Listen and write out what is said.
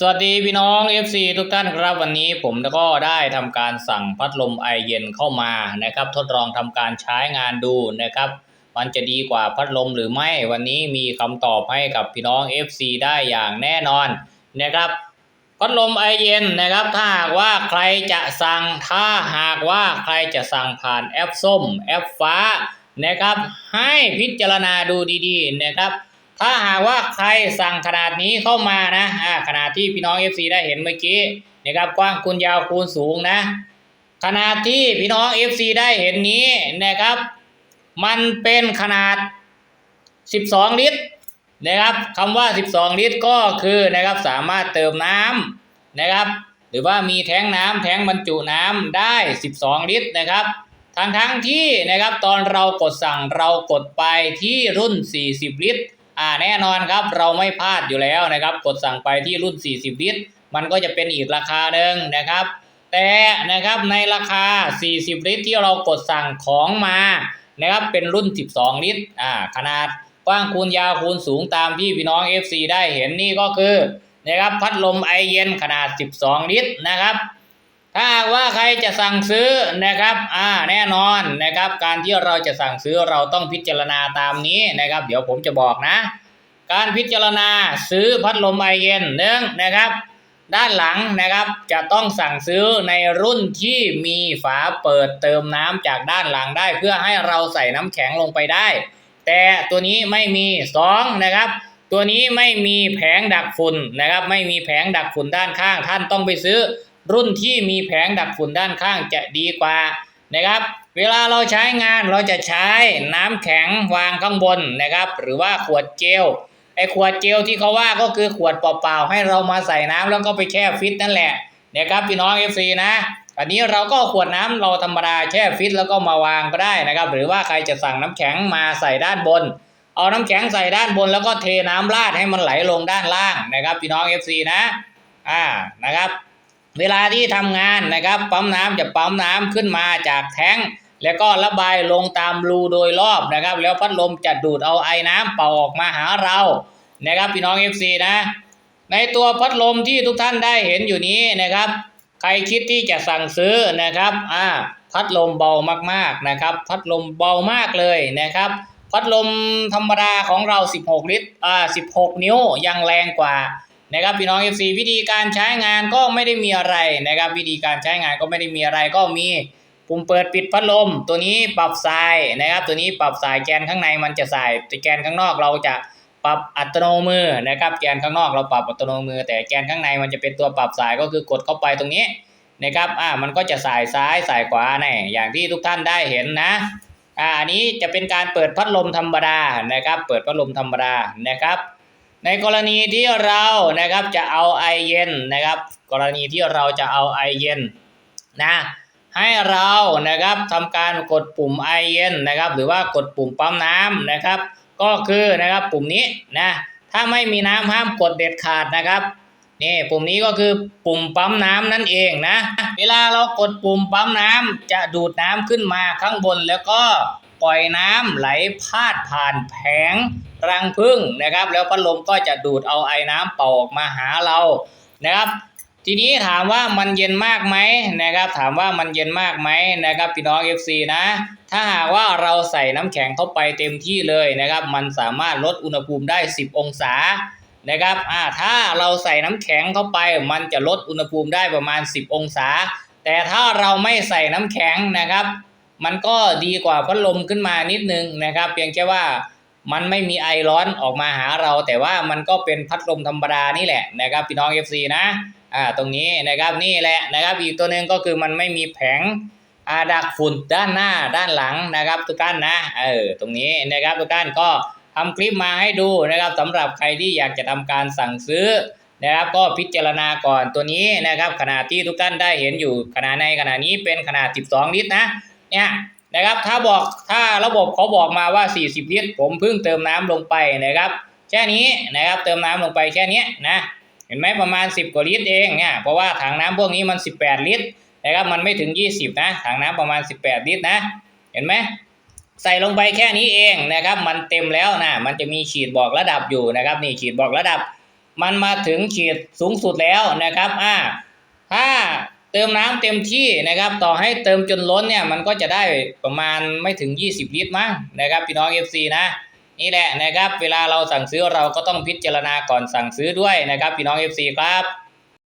สวัสดีพี่น้อง FC ทุกท่านครับวันนี้ผมก็ได้ทำการสั่งพัดลมไอเย็นเข้ามานะครับ ทดลองทำการใช้งานดูนะครับ มันจะดีกว่าพัดลมหรือไม่วันนี้มีคำตอบให้กับพี่น้อง FC ได้อย่างแน่นอนนะครับพัดลมไอเย็นนะครับ ถ้าหากว่าใครจะสั่งถ้าหากว่าใครจะสั่งผ่านแอปส้มแอปฟ้านะครับ ให้พิจารณาดูดีๆนะครับ ถ้าหากว่าใครสั่งขนาดนี้เข้ามานะอ่าขนาดที่พี่น้อง FC ได้เห็นเมื่อกี้นะครับกว้างคูณยาวคูณสูงนะ ขนาดที่พี่น้อง FC ได้เห็นนี้นะครับ มันเป็นขนาด 12 ลิตรนะครับคำว่า 12 ลิตรก็คือนะครับสามารถเติมน้ำนะครับ หรือว่ามีแท้งน้ำแท้งบรรจุน้ำได้ 12 ลิตรนะครับทั้งทั้งที่นะครับตอนเรากดสั่งเรากดไปที่รุ่น 40 ลิตร อ่าแน่นอนครับเราไม่พลาดอยู่แล้วนะครับ กดสั่งไปที่รุ่น 40 ลิตร มันก็จะเป็นอีกราคาหนึ่งนะครับ แต่นะครับในราคา 40 ลิตร ที่เรากดสั่งของมานะครับเป็นรุ่น 12 ลิตรอ่าขนาดกว้างคูณยาวคูณสูงตามที่พี่น้อง FC ได้เห็นนี่ก็คือนะครับพัดลมไอเย็นขนาด 12 ลิตรนะครับ ถ้าว่าใครจะสั่งซื้อนะครับ อ่า แน่นอนนะครับ การที่เราจะสั่งซื้อเราต้องพิจารณาตามนี้นะครับ เดี๋ยวผมจะบอกนะ การพิจารณาซื้อพัดลมไอเย็นหนึ่งนะครับ ด้านหลังนะครับจะต้องสั่งซื้อในรุ่นที่มีฝาเปิดเติมน้ำจากด้านหลังได้ เพื่อให้เราใส่น้ำแข็งลงไปได้ แต่ตัวนี้ไม่มีสองนะครับตัวนี้ไม่มีแผงดักฝุ่นนะครับ ไม่มีแผงดักฝุ่นด้านข้าง ท่านต้องไปซื้อ รุ่นที่มีแผงดักฝุ่นด้านข้างจะดีกว่านะครับ เวลาเราใช้งานเราจะใช้น้ำแข็งวางข้างบนนะครับ หรือว่าขวดเจลไอ้ขวดเจลที่เขาว่าก็คือขวดเปล่าๆให้เรามาใส่น้ำแล้วก็ไปแช่ฟิตนั่นแหละนะครับพี่น้อง FC นะอันนี้เราก็ขวดน้ำเราธรรมดาแช่ฟิตแล้วก็มาวางก็ได้นะครับ หรือว่าใครจะสั่งน้ำแข็งมาใส่ด้านบน เอาน้ำแข็งใส่ด้านบน แล้วก็เทน้ำราดให้มันไหลลงด้านล่างนะครับ พี่น้อง FC นะ อ่านะครับ เวลาที่ทำงานนะครับปั๊มน้ำจะปั๊มน้ำขึ้นมาจากแท้งแล้วก็ระบายลงตามรูโดยรอบนะครับ แล้วพัดลมจะดูดเอาไอ้น้ำเป่าออกมาหาเรานะครับพี่น้อง FC นะ ในตัวพัดลมที่ทุกท่านได้เห็นอยู่นี้นะครับ ใครคิดที่จะสั่งซื้อนะครับอ่าพัดลมเบามากๆนะครับ พัดลมเบามากเลยนะครับ พัดลมธรรมดาของเรา 16 ลิตรอ่า16 นิ้วยังแรงกว่า นะครับพี่น้อง FC วิธีการใช้งานก็ไม่ได้มีอะไรนะครับ วิธีการใช้งานก็ไม่ได้มีอะไรก็มีปุ่มเปิดปิดพัดลม ตัวนี้ปรับสายนะครับ ตัวนี้ปรับสายแกนข้างในมันจะสายแต่แกนข้างนอกเราจะปรับอัตโนมือนะครับ แกนข้างนอกเราปรับอัตโนมือ แต่แกนข้างในมันจะเป็นตัวปรับสายก็คือกดเข้าไปตรงนี้นะครับอ่ามันก็จะสายซ้ายสายขวาแน่อย่างที่ทุกท่านได้เห็นนะอ่าอันนี้จะเป็นการเปิดพัดลมธรรมดานะครับ เปิดพัดลมธรรมดานะครับ ในกรณีที่เรานะครับจะเอาไอเย็นนะครับ กรณีที่เราจะเอาไอเย็นนะให้เรานะครับทำการกดปุ่มไอเย็นนะครับ หรือว่ากดปุ่มปั๊มน้ำนะครับ ก็คือนะครับปุ่มนี้นะถ้าไม่มีน้ำห้ามกดเด็ดขาดนะครับนี่ปุ่มนี้ก็คือปุ่มปั๊มน้ำนั่นเองนะ เวลาเรากดปุ่มปั๊มน้ำจะดูดน้ำขึ้นมาข้างบนแล้วก็ ปล่อยน้ำไหลพาดผ่านแผงรังพึ่งนะครับ แล้วพัดลมก็จะดูดเอาไอ้น้ำเป่าออกมาหาเรานะครับ ทีนี้ถามว่ามันเย็นมากไหมนะครับ ถามว่ามันเย็นมากไหมนะครับพี่น้อง FC นะ ถ้าหากว่าเราใส่น้ำแข็งเข้าไปเต็มที่เลยนะครับ มันสามารถลดอุณหภูมิได้ 10 องศานะครับอ่าถ้าเราใส่น้ำแข็งเข้าไป มันจะลดอุณหภูมิได้ประมาณ 10 องศา แต่ถ้าเราไม่ใส่น้ำแข็งนะครับ มันก็ดีกว่าพัดลมขึ้นมานิดนึงนะครับ เพียงแค่ว่ามันไม่มีไอร้อนออกมาหาเรา แต่ว่ามันก็เป็นพัดลมธรรมดานี่แหละนะครับพี่น้อง FC นะอ่าตรงนี้นะครับนี่แหละนะครับ อีกตัวหนึ่งก็คือมันไม่มีแผงอาดักฝุ่นด้านหน้าด้านหลังนะครับทุกท่านนะเออตรงนี้นะครับทุกท่านก็ทำคลิปมาให้ดูนะครับสำหรับใครที่อยากจะทำการสั่งซื้อนะครับ ก็พิจารณาก่อนตัวนี้นะครับ ขนาดที่ทุกท่านได้เห็นอยู่ขนาดในขนาดนี้เป็นขนาด 12 ลิตรนะ เนี่ยนะครับถ้าบอกถ้าระบบเขาบอกมาว่า 40 ลิตร ผมเพิ่งเติมน้ำลงไปนะครับแค่นี้นะครับเติมน้ำลงไปแค่นี้นะเห็นไหมประมาณ 10 กว่าลิตรเองเนี่ยเพราะว่าถังน้ำพวกนี้มัน 18 ลิตรนะครับมันไม่ถึง 20 นะถังน้ำประมาณ 18 ลิตรนะ เห็นไหมใส่ลงไปแค่นี้เองนะครับ มันเต็มแล้วนะมันจะมีขีดบอกระดับอยู่นะครับ นี่ขีดบอกระดับ มันมาถึงขีดสูงสุดแล้วนะครับอ่าถ้า เติมน้ำเต็มที่นะครับ ต่อให้เติมจนล้นเนี่ยมันก็จะได้ประมาณไม่ถึง 20 ลิตรมั้งนะครับพี่น้อง FC นะนี่แหละนะครับ เวลาเราสั่งซื้อเราก็ต้องพิจารณาก่อนสั่งซื้อด้วยนะครับพี่น้อง FC ครับ